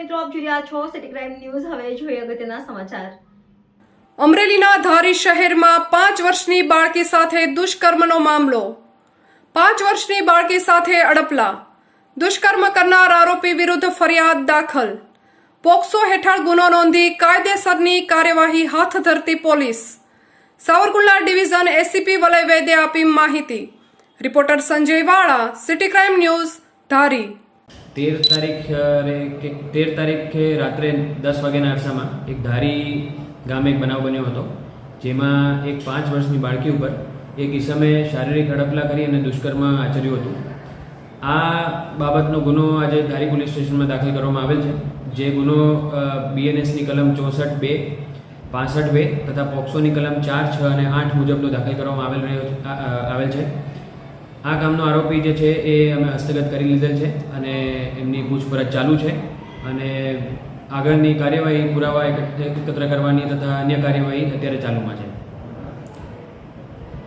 આપ જોઈ રહ્યા છો સિટી ક્રાઇમ ન્યૂઝ હવે જોઈએ અગત્યના સમાચાર. અમરેલીના ધારી શહેરમાં પાંચ વર્ષની બાળકી સાથે દુષ્કર્મનો મામલો. પાંચ વર્ષની બાળકી સાથે અડપલા. દુષ્કર્મ કરનાર આરોપી વિરુદ્ધ ફરિયાદ દાખલ. પોક્સો હેઠળ ગુનો નોંધી કાયદેસરની કાર્યવાહી હાથ ધરતી police. Savarkundla division ACP Valay Vaidya આપી માહિતી. રિપોર્ટર સંજય વાળા સિટી ક્રાઇમ ન્યૂઝ ધારી. તેર તારીખ કે તેર તારીખે રાત્રે દસ વાગ્યાના અરસામાં એક ધારી ગામે એક બનાવ બન્યો હતો, જેમાં એક પાંચ વર્ષની બાળકી ઉપર એક ઈસમે શારીરિક હડપલા કરી અને દુષ્કર્મ આચર્યું હતું. આ બાબતનો ગુનો આજે ધારી પોલીસ સ્ટેશનમાં દાખલ કરવામાં આવેલ છે, જે ગુનો બીએનએસની કલમ ચોસઠ બે, પાસઠ બે તથા પોક્સોની કલમ ચાર, છ અને આઠ મુજબનો દાખલ કરવામાં આવેલ રહ્યો આવેલ છે. આ કામનો આરોપી જે છે એ અમે હસ્તગત કરી લીધેલ છે અને એમની પૂછપરછ ચાલુ છે. અને આગળની કાર્યવાહી પુરાવા એકત્ર કરવાની તથા અન્ય કાર્યવાહી અત્યારે ચાલુમાં છે.